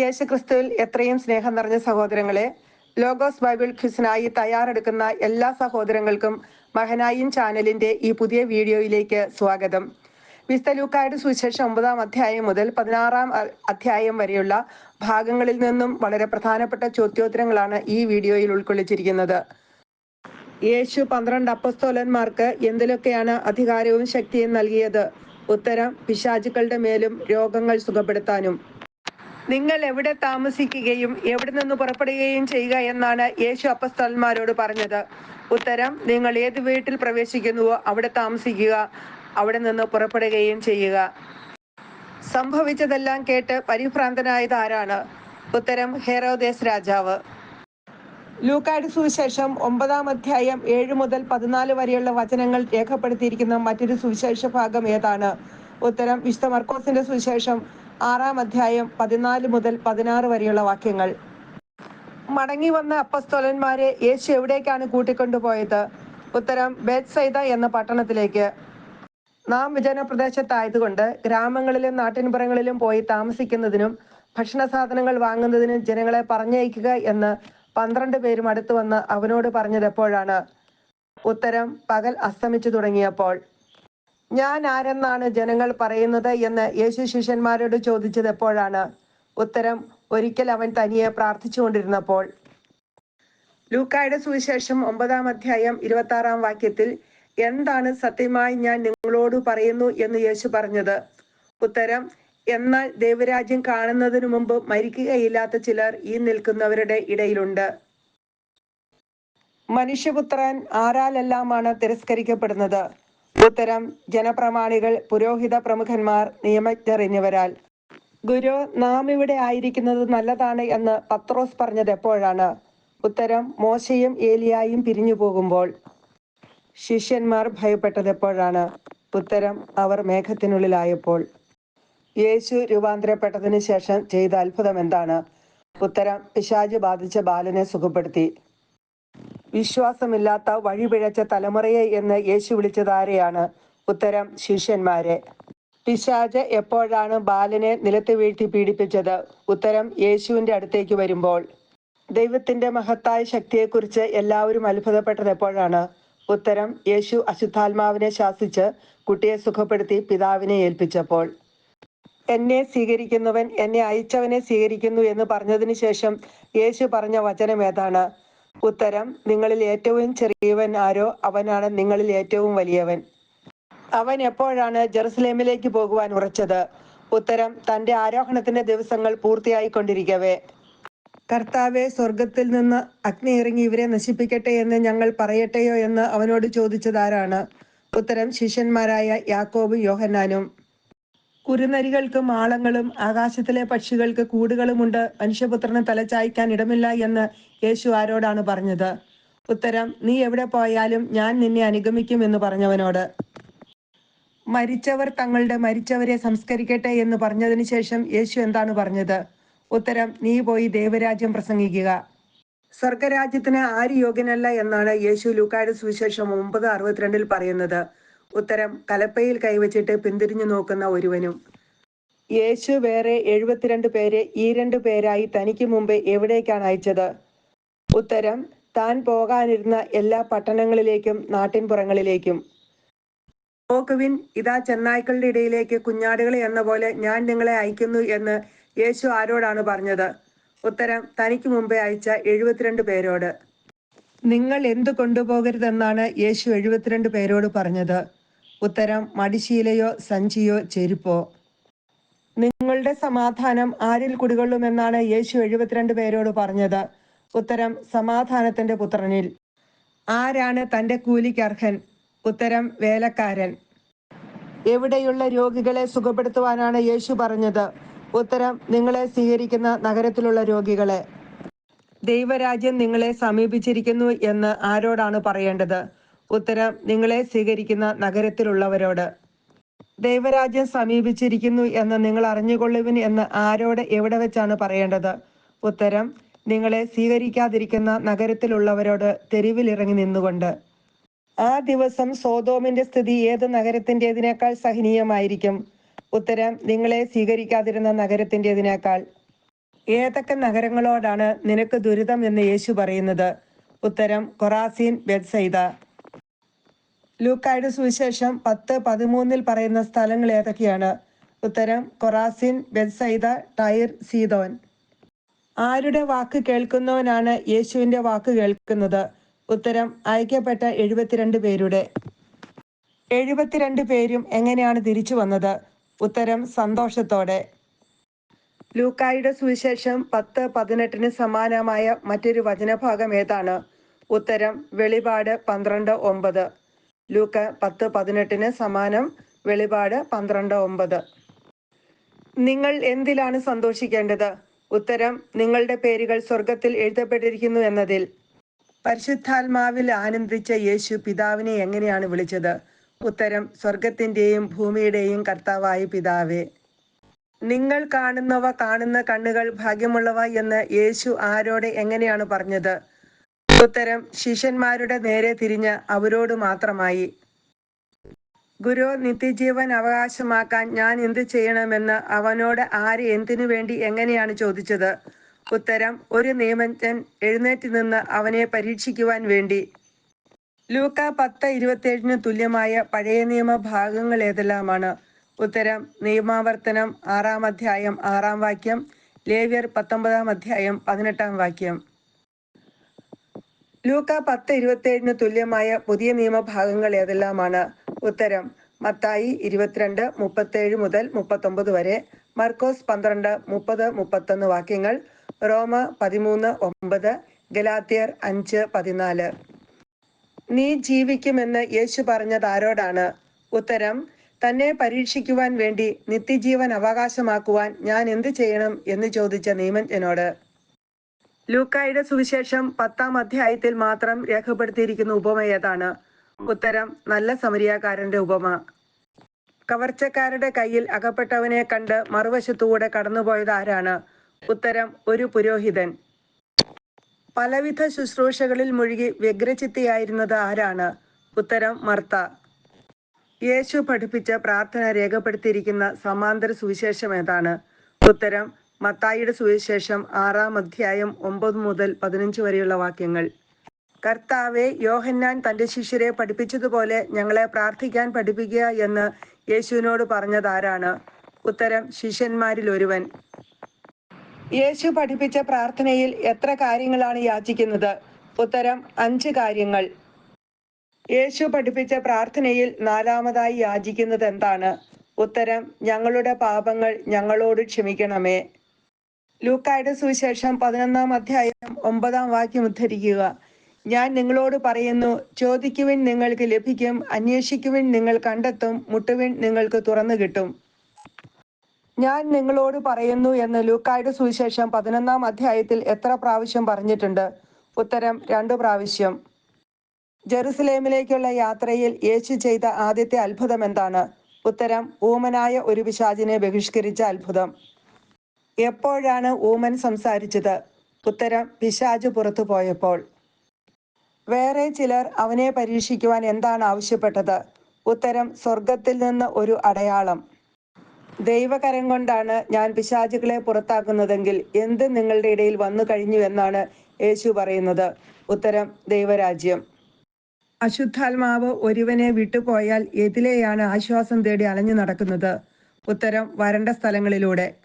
യേശുക്രിസ്തുവിൽ എത്രയും സ്നേഹം നിറഞ്ഞ സഹോദരങ്ങളെ ലോഗോസ് ബൈബിൾ ക്വിസിനായി തയ്യാറെടുക്കുന്ന എല്ലാ സഹോദരങ്ങൾക്കും മഹനായും ചാനലിന്റെ ഈ പുതിയ വീഡിയോയിലേക്ക് സ്വാഗതം. വിസ്ത ലൂക്കായുടെ സുവിശേഷം ഒമ്പതാം അധ്യായം മുതൽ പതിനാറാം അധ്യായം വരെയുള്ള ഭാഗങ്ങളിൽ നിന്നും വളരെ പ്രധാനപ്പെട്ട ചോദ്യോത്തരങ്ങളാണ് ഈ വീഡിയോയിൽ ഉൾക്കൊള്ളിച്ചിരിക്കുന്നത്. യേശു പന്ത്രണ്ട് അപ്പസ്തോലന്മാർക്ക് എന്തിലൊക്കെയാണ് അധികാരവും ശക്തിയും നൽകിയത്? ഉത്തരം പിശാചുക്കളുടെ മേലും രോഗങ്ങൾ സുഖപ്പെടുത്താനും. നിങ്ങൾ എവിടെ താമസിക്കുകയും എവിടെ നിന്ന് പുറപ്പെടുകയും ചെയ്യുക എന്നാണ് യേശു അപ്പസ്തോലന്മാരോട് പറഞ്ഞത്. ഉത്തരം നിങ്ങൾ ഏത് വീട്ടിൽ പ്രവേശിക്കുന്നുവോ അവിടെ താമസിക്കുക അവിടെ നിന്ന് പുറപ്പെടുകയും ചെയ്യുക. സംഭവിച്ചതെല്ലാം കേട്ട് പരിഭ്രാന്തനായത് ആരാണ്? ഉത്തരം ഹെറോദേസ് രാജാവ്. ലൂക്കായുടെ സുവിശേഷം ഒമ്പതാം അധ്യായം ഏഴ് മുതൽ പതിനാല് വരെയുള്ള വചനങ്ങൾ രേഖപ്പെടുത്തിയിരിക്കുന്ന മറ്റൊരു സുവിശേഷ ഭാഗം ഏതാണ്? ഉത്തരം വിശുദ്ധ മർക്കോസിന്റെ സുവിശേഷം ആറാം അധ്യായം പതിനാല് മുതൽ പതിനാറ് വരെയുള്ള വാക്യങ്ങൾ. മടങ്ങി വന്ന അപ്പസ്തോലന്മാരെ യേശു എവിടേക്കാണ് കൂട്ടിക്കൊണ്ടുപോയത്? ഉത്തരം ബേത്സൈദ എന്ന പട്ടണത്തിലേക്ക്. നാം വിജനപ്രദേശത്തായതുകൊണ്ട് ഗ്രാമങ്ങളിലും നാട്ടിൻപുറങ്ങളിലും പോയി താമസിക്കുന്നതിനും ഭക്ഷണ സാധനങ്ങൾ വാങ്ങുന്നതിനും ജനങ്ങളെ പറഞ്ഞയക്കുക എന്ന് പന്ത്രണ്ട് പേരും അടുത്തു വന്ന് അവനോട് പറഞ്ഞത് എപ്പോഴാണ്? ഉത്തരം പകൽ അസ്തമിച്ചു തുടങ്ങിയപ്പോൾ. ഞാൻ ആരെന്നാണ് ജനങ്ങൾ പറയുന്നത് എന്ന് യേശു ശിഷ്യന്മാരോട് ചോദിച്ചത് എപ്പോഴാണ്? ഉത്തരം ഒരിക്കൽ അവൻ തനിയെ പ്രാർത്ഥിച്ചുകൊണ്ടിരുന്നപ്പോൾ. ലൂക്കായുടെ സുവിശേഷം ഒമ്പതാം അധ്യായം ഇരുപത്തി ആറാം വാക്യത്തിൽ എന്താണ് സത്യമായി ഞാൻ നിങ്ങളോട് പറയുന്നു എന്ന് യേശു പറഞ്ഞത്? ഉത്തരം എന്നാൽ ദൈവരാജ്യം കാണുന്നതിനു മുമ്പ് മരിക്കുകയില്ലാത്ത ചിലർ ഈ നിൽക്കുന്നവരുടെ ഇടയിലുണ്ട്. മനുഷ്യപുത്രൻ ആരാലെല്ലാമാണ് തിരസ്കരിക്കപ്പെടുന്നത്? ഉത്തരം ജനപ്രമാണികൾ പുരോഹിത പ്രമുഖന്മാർ നിയമജ്ഞർ എന്നിവരാൽ ഗുരു നാം ഇവിടെ ആയിരിക്കുന്നത് നല്ലതാണ് എന്ന് പത്രോസ് പറഞ്ഞത് എപ്പോഴാണ്? ഉത്തരം മോശയും ഏലിയായും പിരിഞ്ഞു പോകുമ്പോൾ. ശിഷ്യന്മാർ ഭയപ്പെട്ടത് എപ്പോഴാണ്? ഉത്തരം അവർ മേഘത്തിനുള്ളിലായപ്പോൾ. യേശു രൂപാന്തരപ്പെട്ടതിന് ശേഷം ചെയ്ത അത്ഭുതം എന്താണ് ഉത്തരം പിശാജ് ബാധിച്ച ബാലനെ സുഖപ്പെടുത്തി. വിശ്വാസമില്ലാത്ത വഴിപിഴച്ച തലമുറയെ എന്ന് യേശു വിളിച്ചതാരെയാണ്? ഉത്തരം ശിഷ്യന്മാരെ. പിശാജ് എപ്പോഴാണ് ബാലനെ നിലത്ത് വീഴ്ത്തി പീഡിപ്പിച്ചത്? ഉത്തരം യേശുവിന്റെ അടുത്തേക്ക് വരുമ്പോൾ. ദൈവത്തിന്റെ മഹത്തായ ശക്തിയെക്കുറിച്ച് എല്ലാവരും അത്ഭുതപ്പെട്ടത് എപ്പോഴാണ്? ഉത്തരം യേശു അശുദ്ധാത്മാവിനെ ശാസിച്ച് കുട്ടിയെ സുഖപ്പെടുത്തി പിതാവിനെ ഏൽപ്പിച്ചപ്പോൾ. എന്നെ സ്വീകരിക്കുന്നവൻ എന്നെ അയച്ചവനെ സ്വീകരിക്കുന്നു എന്ന് പറഞ്ഞതിന് ശേഷം യേശു പറഞ്ഞ വചനം ഏതാണ്? ഉത്തരം നിങ്ങളിൽ ഏറ്റവും ചെറിയവൻ ആരോ അവനാണ് നിങ്ങളിൽ ഏറ്റവും വലിയവൻ. അവൻ എപ്പോഴാണ് ജെറുസലേമിലേക്ക് പോകുവാൻ ഉറച്ചത്? ഉത്തരം തന്റെ ആരോഹണത്തിന്റെ ദിവസങ്ങൾ പൂർത്തിയായിക്കൊണ്ടിരിക്കവേ. കർത്താവെ സ്വർഗത്തിൽ നിന്ന് അഗ്നി ഇറങ്ങി ഇവരെ നശിപ്പിക്കട്ടെ എന്ന് ഞങ്ങൾ പറയട്ടെയോ എന്ന് അവനോട് ചോദിച്ചതാരാണ് ഉത്തരം ശിഷ്യന്മാരായ യാക്കോബും യോഹന്നാനും. കുരുനരികൾക്കും ആളങ്ങളും ആകാശത്തിലെ പക്ഷികൾക്ക് കൂടുകളുമുണ്ട്. മനുഷ്യപുത്രന് തലചായ്ക്കാൻ ഇടമില്ല എന്ന് യേശു ആരോടാണ് പറഞ്ഞത്? ഉത്തരം നീ എവിടെ പോയാലും ഞാൻ നിന്നെ അനുഗമിക്കും എന്ന് പറഞ്ഞവനോട്. മരിച്ചവർ തങ്ങളുടെ മരിച്ചവരെ സംസ്കരിക്കട്ടെ എന്ന് പറഞ്ഞതിന് ശേഷം യേശു എന്താണ് പറഞ്ഞത്? ഉത്തരം നീ പോയി ദൈവരാജ്യം പ്രസംഗിക്കുക. സ്വർഗരാജ്യത്തിന് ആര് യോഗ്യനല്ല എന്നാണ് യേശു ലൂക്കായുടെ സുവിശേഷം ഒമ്പത് അറുപത്തിരണ്ടിൽ പറയുന്നത്. ഉത്തരം കലപ്പയിൽ കൈവച്ചിട്ട് പിന്തിരിഞ്ഞു നോക്കുന്ന ഒരുവനും. യേശു വേറെ എഴുപത്തിരണ്ട് പേരെ ഈ രണ്ടു പേരായി തനിക്ക് മുമ്പ് എവിടേക്കാണ് അയച്ചത്? ഉത്തരം താൻ പോകാനിരുന്ന എല്ലാ പട്ടണങ്ങളിലേക്കും നാട്ടിൻപുറങ്ങളിലേക്കും. നോക്കുവിൻ ഇതാ ചെന്നായ്ക്കളുടെ ഇടയിലേക്ക് കുഞ്ഞാടുകളെ എന്ന പോലെ ഞാൻ നിങ്ങളെ അയക്കുന്നു എന്ന് യേശു ആരോടാണ് പറഞ്ഞത്? ഉത്തരം തനിക്ക് മുമ്പേ അയച്ച എഴുപത്തിരണ്ട് പേരോട്. നിങ്ങൾ എന്ത് കൊണ്ടുപോകരുതെന്നാണ് യേശു എഴുപത്തിരണ്ട് പേരോട് പറഞ്ഞത്? ഉത്തരം മടിശീലയോ സഞ്ചിയോ ചെരുപ്പോ? നിങ്ങളുടെ സമാധാനം ആരിൽ കുടികൊള്ളുമെന്നാണ് യേശു എഴുപത്തിരണ്ട് പേരോട് പറഞ്ഞത്. ഉത്തരം സമാധാനത്തിന്റെ പുത്രനിൽ. ആരാണ് തന്റെ കൂലിക്കർഹൻ ഉത്തരം വേലക്കാരൻ. എവിടെയുള്ള രോഗികളെ സുഖപ്പെടുത്തുവാനാണ് യേശു പറഞ്ഞത്? ഉത്തരം നിങ്ങളെ സ്വീകരിക്കുന്ന നഗരത്തിലുള്ള രോഗികളെ. ദൈവരാജ്യം നിങ്ങളെ സമീപിച്ചിരിക്കുന്നു എന്ന് ആരോടാണ് പറയേണ്ടത്? ഉത്തരം നിങ്ങളെ സ്വീകരിക്കുന്ന നഗരത്തിലുള്ളവരോട്. ദൈവരാജ്യം സമീപിച്ചിരിക്കുന്നു എന്ന് നിങ്ങൾ അറിഞ്ഞുകൊള്ളുവിൻ എന്ന് ആരോട് എവിടെ വെച്ചാണ് പറയേണ്ടത്? ഉത്തരം നിങ്ങളെ സ്വീകരിക്കാതിരിക്കുന്ന നഗരത്തിലുള്ളവരോട് തെരുവിലിറങ്ങി നിന്നുകൊണ്ട്. ആ ദിവസം സോതോമിന്റെ സ്ഥിതി ഏത് നഗരത്തിന്റെതിനേക്കാൾ സഹനീയമായിരിക്കും? ഉത്തരം നിങ്ങളെ സ്വീകരിക്കാതിരുന്ന നഗരത്തിന്റെതിനേക്കാൾ. ഏതൊക്കെ നഗരങ്ങളോടാണ് നിനക്ക് ദുരിതം എന്ന് യേശു പറയുന്നത്? ഉത്തരം കൊറാസീൻ ബെത്സൈദ ലൂക്കായുടെ സുവിശേഷം പത്ത് പതിമൂന്നിൽ പറയുന്ന സ്ഥലങ്ങൾ ഏതൊക്കെയാണ്? ഉത്തരം കൊറാസിൻ ബെത്സൈദ ടൈർ സീതോൻ ആരുടെ വാക്ക് കേൾക്കുന്നവനാണ് യേശുവിന്റെ വാക്ക് കേൾക്കുന്നത്? ഉത്തരം അയക്കപ്പെട്ട എഴുപത്തിരണ്ട് പേരുടെ. എഴുപത്തിരണ്ട് പേരും എങ്ങനെയാണ് തിരിച്ചു വന്നത്? ഉത്തരം സന്തോഷത്തോടെ. ലൂക്കായുടെ സുവിശേഷം പത്ത് പതിനെട്ടിന് സമാനമായ മറ്റൊരു വചനഭാഗം ഏതാണ്? ഉത്തരം വെളിപാട് പന്ത്രണ്ട് ഒമ്പത്. ലൂക്ക് പത്ത് പതിനെട്ടിന് സമാനം വെളിപാട് പന്ത്രണ്ട് ഒമ്പത്. നിങ്ങൾ എന്തിലാണ് സന്തോഷിക്കേണ്ടത്? ഉത്തരം നിങ്ങളുടെ പേരുകൾ സ്വർഗത്തിൽ എഴുതപ്പെട്ടിരിക്കുന്നു എന്നതിൽ. പരിശുദ്ധാത്മാവിൽ ആനന്ദിച്ച യേശു പിതാവിനെ എങ്ങനെയാണ് വിളിച്ചത്? ഉത്തരം സ്വർഗത്തിന്റെയും ഭൂമിയുടെയും കർത്താവായ പിതാവേ. നിങ്ങൾ കാണുന്നവ കാണുന്ന കണ്ണുകൾ ഭാഗ്യമുള്ളവ എന്ന് യേശു ആരോടെ എങ്ങനെയാണ് പറഞ്ഞത്? ഉത്തരം ശിഷ്യന്മാരുടെ നേരെ തിരിഞ്ഞ് അവരോട് മാത്രമായി. ഗുരു നിത്യജീവൻ അവകാശമാക്കാൻ ഞാൻ എന്ത് ചെയ്യണമെന്ന് അവനോട് ആര് എന്തിനു വേണ്ടി എങ്ങനെയാണ് ചോദിച്ചത്? ഉത്തരം ഒരു നിയമജ്ഞൻ എഴുന്നേറ്റ് നിന്ന് അവനെ പരീക്ഷിക്കുവാൻ വേണ്ടി. ലൂക്ക പത്ത് ഇരുപത്തിയേഴിന് തുല്യമായ പഴയ നിയമ ഭാഗങ്ങൾ ഏതെല്ലാമാണ്? ഉത്തരം നിയമാവർത്തനം ആറാം അധ്യായം ആറാം വാക്യം ലേവ്യർ പത്തൊമ്പതാം അധ്യായം പതിനെട്ടാം വാക്യം. ലൂക്ക പത്ത് ഇരുപത്തിയേഴിന് തുല്യമായ പുതിയ നിയമഭാഗങ്ങൾ ഏതെല്ലാമാണ്? ഉത്തരം മത്തായി ഇരുപത്തിരണ്ട് മുപ്പത്തേഴ് മുതൽ മുപ്പത്തൊമ്പത് വരെ മർക്കോസ് പന്ത്രണ്ട് മുപ്പത് മുപ്പത്തൊന്ന് വാക്യങ്ങൾ റോമ പതിമൂന്ന് ഒമ്പത് ഗലാത്തിയർ അഞ്ച് പതിനാല്. നീ ജീവിക്കുമെന്ന് യേശു പറഞ്ഞത് ആരോടാണ്? ഉത്തരം തന്നെ പരീക്ഷിക്കുവാൻ വേണ്ടി നിത്യജീവൻ അവകാശമാക്കുവാൻ ഞാൻ എന്ത് ചെയ്യണം എന്ന് ചോദിച്ച നിയമജ്ഞനോട്. ലൂക്കായുടെ സുവിശേഷം പത്താം അധ്യായത്തിൽ മാത്രം രേഖപ്പെടുത്തിയിരിക്കുന്ന ഉപമ ഏതാണ്? ഉത്തരം നല്ല സമരിയാക്കാരന്റെ ഉപമ. കവർച്ചക്കാരുടെ കയ്യിൽ അകപ്പെട്ടവനെ കണ്ട് മറുവശത്തുകൂടെ കടന്നുപോയത് ആരാണ്? ഉത്തരം ഒരു പുരോഹിതൻ. പലവിധ ശുശ്രൂഷകളിൽ മുഴുകി വ്യഗ്രചിത്തിയായിരുന്നത് ആരാണ്? ഉത്തരം മർത്ത. യേശു പഠിപ്പിച്ച പ്രാർത്ഥന രേഖപ്പെടുത്തിയിരിക്കുന്ന സമാന്തര സുവിശേഷം ഏതാണ്? ഉത്തരം മത്തായിയുടെ സുവിശേഷം ആറാം അധ്യായം ഒമ്പത് മുതൽ പതിനഞ്ച് വരെയുള്ള വാക്യങ്ങൾ. കർത്താവെ യോഹന്നാൻ തന്റെ ശിഷ്യരെ പഠിപ്പിച്ചതുപോലെ ഞങ്ങളെ പ്രാർത്ഥിക്കാൻ പഠിപ്പിക്കുക എന്ന് യേശുവിനോട് പറഞ്ഞതാരാണ്? ഉത്തരം ശിഷ്യന്മാരിൽ ഒരുവൻ. യേശു പഠിപ്പിച്ച പ്രാർത്ഥനയിൽ എത്ര കാര്യങ്ങളാണ് യാചിക്കുന്നത്? ഉത്തരം അഞ്ച് കാര്യങ്ങൾ. യേശു പഠിപ്പിച്ച പ്രാർത്ഥനയിൽ നാലാമതായി യാചിക്കുന്നത് എന്താണ് ഉത്തരം ഞങ്ങളുടെ പാപങ്ങൾ ഞങ്ങളോട് ക്ഷമിക്കണമേ. ലൂക്കായുടെ സുവിശേഷം പതിനൊന്നാം അധ്യായം ഒമ്പതാം വാക്യം ഉദ്ധരിക്കുക. ഞാൻ നിങ്ങളോട് പറയുന്നു ചോദിക്കുവിൻ നിങ്ങൾക്ക് ലഭിക്കും അന്വേഷിക്കുവിൻ നിങ്ങൾ കണ്ടെത്തും മുട്ടുവിൻ നിങ്ങൾക്ക് തുറന്നു കിട്ടും. ഞാൻ നിങ്ങളോട് പറയുന്നു എന്ന് ലൂക്കായുടെ സുവിശേഷം പതിനൊന്നാം അധ്യായത്തിൽ എത്ര പ്രാവശ്യം പറഞ്ഞിട്ടുണ്ട്? ഉത്തരം രണ്ടു പ്രാവശ്യം. ജെറുസലേമിലേക്കുള്ള യാത്രയിൽ യേശു ചെയ്ത ആദ്യത്തെ അത്ഭുതം എന്താണ്? ഉത്തരം ഊമനായ ഒരു പിശാചിനെ ബഹിഷ്കരിച്ച അത്ഭുതം. എപ്പോഴാണ് ഊമൻ സംസാരിച്ചത്? ഉത്തരം പിശാജ് പുറത്തു പോയപ്പോൾ. വേറെ ചിലർ അവനെ പരീക്ഷിക്കുവാൻ എന്താണ് ആവശ്യപ്പെട്ടത്? ഉത്തരം സ്വർഗത്തിൽ നിന്ന് ഒരു അടയാളം. ദൈവകരം കൊണ്ടാണ് ഞാൻ പിശാചുകളെ പുറത്താക്കുന്നതെങ്കിൽ എന്ത് നിങ്ങളുടെ ഇടയിൽ വന്നു കഴിഞ്ഞു എന്നാണ് യേശു പറയുന്നത്. ഉത്തരം ദൈവരാജ്യം. അശുദ്ധാത്മാവ് ഒരുവനെ വിട്ടുപോയാൽ എതിലെയാണ് ആശ്വാസം തേടി അലഞ്ഞു നടക്കുന്നത്? ഉത്തരം വരണ്ട സ്ഥലങ്ങളിലൂടെ.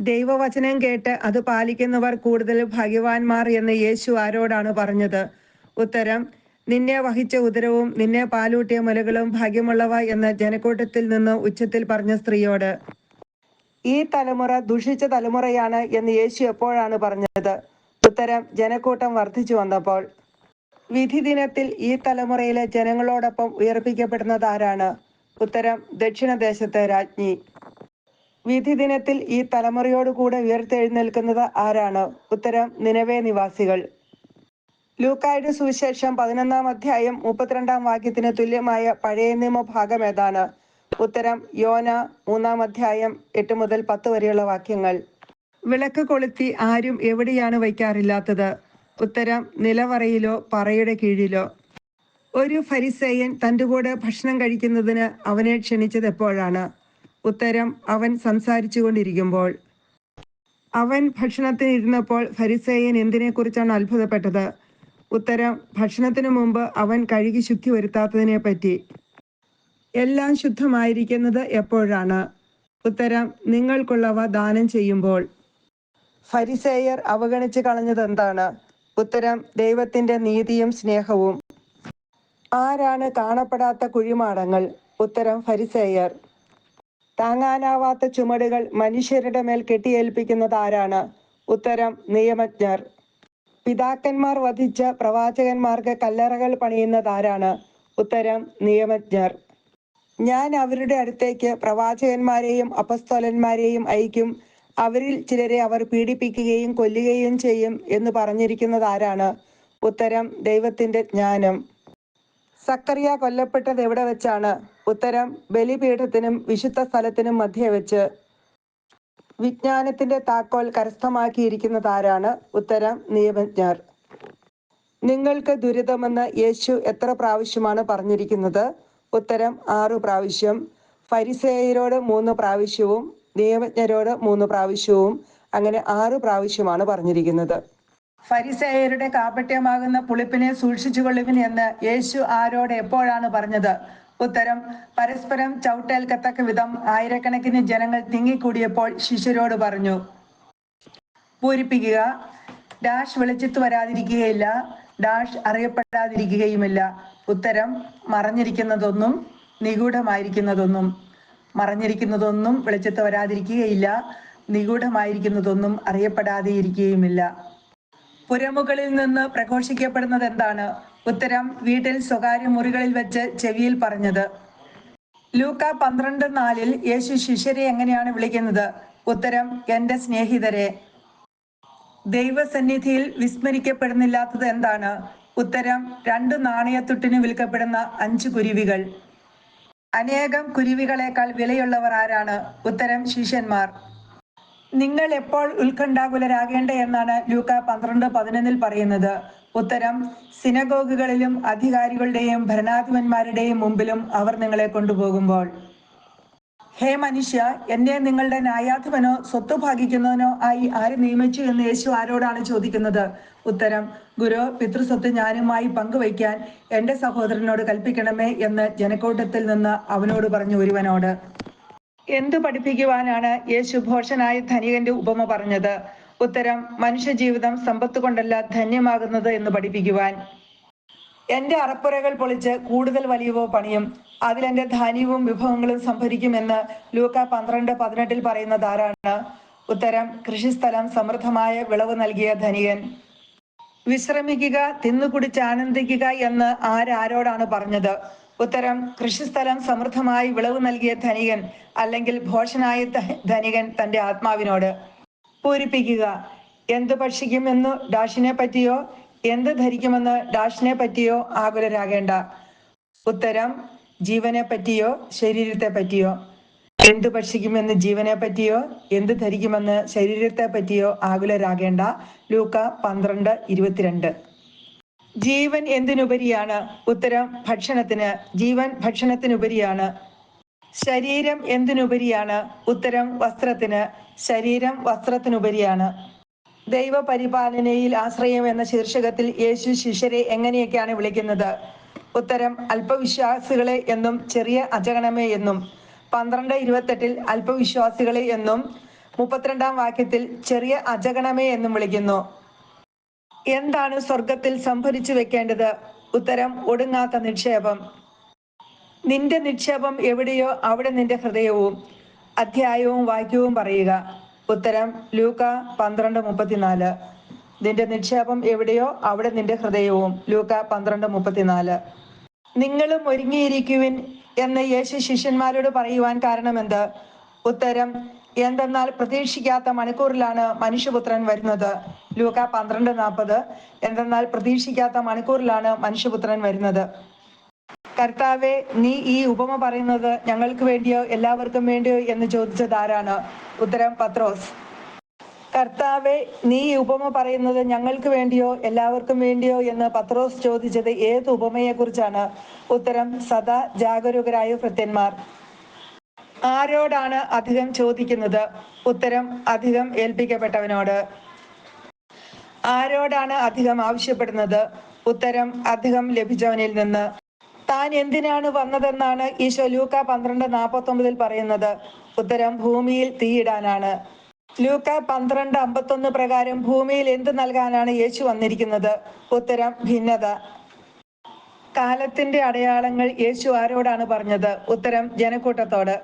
ദൈവവചനം കേട്ട് അത് പാലിക്കുന്നവർ കൂടുതൽ ഭാഗ്യവാന്മാർ എന്ന് യേശു ആരോടാണ് പറഞ്ഞത്? ഉത്തരം നിന്നെ വഹിച്ച ഉദരവും നിന്നെ പാലൂട്ടിയ മുലകളും ഭാഗ്യമുള്ളവ എന്ന് ജനക്കൂട്ടത്തിൽ നിന്ന് ഉച്ചത്തിൽ പറഞ്ഞ സ്ത്രീയോട്. ഈ തലമുറ ദുഷിച്ച തലമുറയാണ് എന്ന് യേശു എപ്പോഴാണ് പറഞ്ഞത്? ഉത്തരം ജനക്കൂട്ടം വർദ്ധിച്ചു വന്നപ്പോൾ. വിധി ദിനത്തിൽ ഈ തലമുറയിലെ ജനങ്ങളോടൊപ്പം ഉയർപ്പിക്കപ്പെടുന്നത് ആരാണ്? ഉത്തരം ദക്ഷിണദേശത്തെ രാജ്ഞി. വിധി ദിനത്തിൽ ഈ തലമുറയോടുകൂടെ ഉയർത്തെഴുന്നേൽക്കുന്നത് ആരാണ്? ഉത്തരം നിനവേ നിവാസികൾ. ലൂക്കായുടെ സുവിശേഷം പതിനൊന്നാം അധ്യായം മുപ്പത്തിരണ്ടാം വാക്യത്തിന് തുല്യമായ പഴയ നിയമ ഭാഗം ഏതാണ്? ഉത്തരം യോന മൂന്നാം അധ്യായം എട്ട് മുതൽ പത്ത് വരെയുള്ള വാക്യങ്ങൾ. വിളക്ക് കൊളുത്തി ആരും എവിടെയാണ് വയ്ക്കാറില്ലാത്തത്? ഉത്തരം നിലവറയിലോ പറയുടെ കീഴിലോ. ഒരു ഫരിസേയൻ തന്റെ കൂടെ ഭക്ഷണം കഴിക്കുന്നതിന് അവനെ ക്ഷണിച്ചത് എപ്പോഴാണ്? ഉത്തരം അവൻ സംസാരിച്ചുകൊണ്ടിരിക്കുമ്പോൾ. അവൻ ഭക്ഷണത്തിന് ഇരുന്നപ്പോൾ ഫരിസേയൻ എന്തിനെക്കുറിച്ചാണ് അത്ഭുതപ്പെട്ടത്? ഉത്തരം ഭക്ഷണത്തിനു മുമ്പ് അവൻ കഴുകി ശുദ്ധി വരുത്താത്തതിനെ പറ്റി എല്ലാം ശുദ്ധമായിരിക്കുന്നത് എപ്പോഴാണ്? ഉത്തരം നിങ്ങൾക്കുള്ളവ ദാനം ചെയ്യുമ്പോൾ. ഫരിസേയർ അവഗണിച്ച് കളഞ്ഞത് എന്താണ്? ഉത്തരം ദൈവത്തിന്റെ നീതിയും സ്നേഹവും. ആരാണ് കാണപ്പെടാത്ത കുഴിമാടങ്ങൾ? ഉത്തരം ഫരിസേയർ. താങ്ങാനാവാത്ത ചുമടുകൾ മനുഷ്യരുടെ മേൽ കെട്ടിയേൽപ്പിക്കുന്നത് ആരാണ്? ഉത്തരം നിയമജ്ഞർ. പിതാക്കന്മാർ വധിച്ച പ്രവാചകന്മാർക്ക് കല്ലറകൾ പണിയുന്നത് ആരാണ്? ഉത്തരം നിയമജ്ഞർ. ഞാൻ അവരുടെ അടുത്തേക്ക് പ്രവാചകന്മാരെയും അപസ്തോലന്മാരെയും അയക്കും. അവരിൽ ചിലരെ അവർ പീഡിപ്പിക്കുകയും കൊല്ലുകയും ചെയ്യും എന്ന് പറഞ്ഞിരിക്കുന്നത് ആരാണ്? ഉത്തരം ദൈവത്തിന്റെ ജ്ഞാനം. സക്കറിയ കൊല്ലപ്പെട്ടത് എവിടെ വെച്ചാണ്? ഉത്തരം ബലിപീഠത്തിനും വിശുദ്ധ സ്ഥലത്തിനും മധ്യേ വെച്ച് വിജ്ഞാനത്തിന്റെ താക്കോൽ കരസ്ഥമാക്കിയിരിക്കുന്നതാരാണ്? ഉത്തരം നിയമജ്ഞർ. നിങ്ങൾക്ക് ദുരിതമെന്ന് യേശു എത്ര പ്രാവശ്യമാണ് പറഞ്ഞിരിക്കുന്നത്? ഉത്തരം ആറു പ്രാവശ്യം. ഫരിസേയരോട് മൂന്ന് പ്രാവശ്യവും നിയമജ്ഞരോട് മൂന്ന് പ്രാവശ്യവും അങ്ങനെ ആറു പ്രാവശ്യമാണ് പറഞ്ഞിരിക്കുന്നത്. ഫരിസേയരുടെ കാപട്യമാകുന്ന പുളിപ്പിനെ സൂക്ഷിച്ചുകൊള്ളുവിൻ എന്ന് യേശു ആരോട് എപ്പോഴാണ് പറഞ്ഞത്? ഉത്തരം പരസ്പരം ചവിട്ടേൽക്കത്തക്ക വിധം ആയിരക്കണക്കിന് ജനങ്ങൾ തിങ്ങിക്കൂടിയപ്പോൾ ശിഷ്യരോട് പറഞ്ഞു പൂരിപ്പിക്കുക ഡാഷ് വെളിച്ചത്ത് വരാതിരിക്കുകയില്ല ഡാഷ് അറിയപ്പെടാതിരിക്കുകയുമില്ല. ഉത്തരം മറഞ്ഞിരിക്കുന്നതൊന്നും നിഗൂഢമായിരിക്കുന്നതൊന്നും മറഞ്ഞിരിക്കുന്നതൊന്നും വെളിച്ചത്ത് വരാതിരിക്കുകയില്ല നിഗൂഢമായിരിക്കുന്നതൊന്നും അറിയപ്പെടാതെ ഇരിക്കുകയുമില്ല പുരമുകളിൽ നിന്ന് പ്രഘോഷിക്കപ്പെടുന്നത് എന്താണ് ഉത്തരം വീട്ടിൽ സ്വകാര്യ മുറികളിൽ വെച്ച് ചെവിയിൽ പറഞ്ഞത്. ലൂക്ക പന്ത്രണ്ട് നാലിൽ യേശു ശിഷ്യരെ എങ്ങനെയാണ് വിളിക്കുന്നത്? ഉത്തരം എന്റെ സ്നേഹിതരെ. ദൈവസന്നിധിയിൽ വിസ്മരിക്കപ്പെടുന്നില്ലാത്തത് എന്താണ്? ഉത്തരം രണ്ട് നാണയത്തുട്ടിന് വിൽക്കപ്പെടുന്ന അഞ്ച് കുരുവികൾ. അനേകം കുരുവികളെക്കാൾ വിലയുള്ളവർ ആരാണ്? ഉത്തരം ശിഷ്യന്മാർ. നിങ്ങൾ എപ്പോൾ ഉത്കണ്ഠാകുലരാകേണ്ട എന്നാണ് ലൂക്ക പന്ത്രണ്ട് പതിനൊന്നിൽ പറയുന്നത്. ഉത്തരം സിനഗോഗുകളിലും അധികാരികളുടെയും ഭരണാധിപന്മാരുടെയും മുമ്പിലും അവർ നിങ്ങളെ കൊണ്ടുപോകുമ്പോൾ. ഹേ മനുഷ്യ എന്നെ നിങ്ങളുടെ ന്യായാധിപനോ സ്വത്ത് ഭാഗിക്കുന്നതിനോ ആയി ആര് നിയമിച്ചു എന്ന് യേശു ആരോടാണ് ചോദിക്കുന്നത്? ഉത്തരം ഗുരു പിതൃസ്വത്ത് ഞാനുമായി പങ്കുവയ്ക്കാൻ എന്റെ സഹോദരനോട് കൽപ്പിക്കണമേ എന്ന് ജനക്കൂട്ടത്തിൽ നിന്ന് അവനോട് പറഞ്ഞു ഒരുവനോട്. എന്തു പഠിപ്പിക്കുവാനാണ് യേശു ഭോഷനായ ധനികന്റെ ഉപമ പറഞ്ഞത്? ഉത്തരം മനുഷ്യജീവിതം സമ്പത്ത് കൊണ്ടല്ല ധന്യമാകുന്നത് എന്ന് പഠിപ്പിക്കുവാൻ. എന്റെ അറപ്പുരകൾ പൊളിച്ച് കൂടുതൽ വലിയവോ പണിയും അതിൽ എന്റെ ധാന്യവും വിഭവങ്ങളും സംഭരിക്കുമെന്ന് ലൂക്ക പന്ത്രണ്ട് പതിനെട്ടിൽ പറയുന്നത് ആരാണ് ഉത്തരം കൃഷിസ്ഥലം സമൃദ്ധമായ വിളവ് നൽകിയ ധനികൻ. വിശ്രമിക്കുക തിന്നുകുടിച്ച് ആനന്ദിക്കുക എന്ന് ആരാരോടാണ് പറഞ്ഞത്? ഉത്തരം കൃഷിസ്ഥലം സമൃദ്ധമായി വിളവ് നൽകിയ ധനികൻ അല്ലെങ്കിൽ ഭോഷനായ ധനികൻ തന്റെ ആത്മാവിനോട്. പൂരിപ്പിക്കുക എന്ത് ഭക്ഷിക്കുമെന്ന് ഡാഷിനെ പറ്റിയോ എന്ത് ധരിക്കുമെന്ന് ഡാഷിനെ പറ്റിയോ ആകുലരാകേണ്ട. ഉത്തരം ജീവനെ പറ്റിയോ ശരീരത്തെ പറ്റിയോ. എന്ത് ഭക്ഷിക്കുമെന്ന് ജീവനെ പറ്റിയോ എന്ത് ധരിക്കുമെന്ന് ശരീരത്തെ പറ്റിയോ ആകുലരാകേണ്ട. ലൂക്ക പന്ത്രണ്ട് ഇരുപത്തിരണ്ട്. ജീവൻ എന്തിനുപരിയാണ്? ഉത്തരം ഭക്ഷണത്തിന്. ജീവൻ ഭക്ഷണത്തിനുപരിയാണ്. ശരീരം എന്തിനുപരിയാണ്? ഉത്തരം വസ്ത്രത്തിന്. ശരീരം വസ്ത്രത്തിനുപരിയാണ്. ദൈവപരിപാലനയിൽ ആശ്രയം എന്ന ശീർഷകത്തിൽ യേശു ശിഷ്യരെ എങ്ങനെയൊക്കെയാണ് വിളിക്കുന്നത്? ഉത്തരം അല്പവിശ്വാസികളെ എന്നും ചെറിയ അജഗണമേ എന്നും. പന്ത്രണ്ട് ഇരുപത്തെട്ടിൽ അല്പവിശ്വാസികളെ എന്നും. മുപ്പത്തിരണ്ടാം വാക്യത്തിൽ ചെറിയ അജഗണമേ എന്നും വിളിക്കുന്നു. എന്താണ് സ്വർഗത്തിൽ സംഭരിച്ചു വെക്കേണ്ടത്? ഉത്തരം ഒടുങ്ങാത്ത നിക്ഷേപം. നിന്റെ നിക്ഷേപം എവിടെയോ അവിടെ നിന്റെ ഹൃദയവും അധ്യായവും വാക്യവും പറയുക. ഉത്തരം ലൂക്ക പന്ത്രണ്ട് മുപ്പത്തിനാല്. നിന്റെ നിക്ഷേപം എവിടെയോ അവിടെ നിന്റെ ഹൃദയവും. ലൂക്ക പന്ത്രണ്ട് മുപ്പത്തിനാല്. നിങ്ങളും ഒരുങ്ങിയിരിക്കുവിൻ എന്ന് യേശു ശിഷ്യന്മാരോട് പറയുവാൻ കാരണമെന്ത്? ഉത്തരം എന്തെന്നാൽ പ്രതീക്ഷിക്കാത്ത മണിക്കൂറിലാണ് മനുഷ്യപുത്രൻ വരുന്നത്. ലൂക്ക പന്ത്രണ്ട് നാൽപ്പത്. എന്തെന്നാൽ പ്രതീക്ഷിക്കാത്ത മണിക്കൂറിലാണ് മനുഷ്യപുത്രൻ വരുന്നത്. കർത്താവെ നീ ഈ ഉപമ പറയുന്നത് ഞങ്ങൾക്ക് വേണ്ടിയോ എല്ലാവർക്കും വേണ്ടിയോ എന്ന് ചോദിച്ചത് ആരാണ് ഉത്തരം പത്രോസ്. കർത്താവെ നീ ഈ ഉപമ പറയുന്നത് ഞങ്ങൾക്ക് വേണ്ടിയോ എല്ലാവർക്കും വേണ്ടിയോ എന്ന് പത്രോസ് ചോദിച്ചത് ഏത് ഉപമയെ കുറിച്ചാണ് ഉത്തരം സദാ ജാഗരൂകരായ ഭൃത്യന്മാർ. ആരോടാണ് അധികം ചോദിക്കുന്നത്? ഉത്തരം അധികം ഏൽപ്പിക്കപ്പെട്ടവനോട്. ആരോടാണ് അധികം ആവശ്യപ്പെടുന്നത്? ഉത്തരം അധികം ലഭിച്ചവനിൽ നിന്ന്. താൻ എന്തിനാണ് വന്നതെന്നാണ് ഈശോ ലൂക്ക പന്ത്രണ്ട് നാൽപ്പത്തി ഒമ്പതിൽ പറയുന്നത്. ഉത്തരം ഭൂമിയിൽ തീയിടാനാണ്. ലൂക്ക പന്ത്രണ്ട് അമ്പത്തൊന്ന് പ്രകാരം ഭൂമിയിൽ എന്ത് നൽകാനാണ് യേശു വന്നിരിക്കുന്നത്? ഉത്തരം ഭിന്നത. കാലത്തിന്റെ അടയാളങ്ങൾ യേശു ആരോടാണ് പറഞ്ഞത്? ഉത്തരം ജനക്കൂട്ടത്തോട്.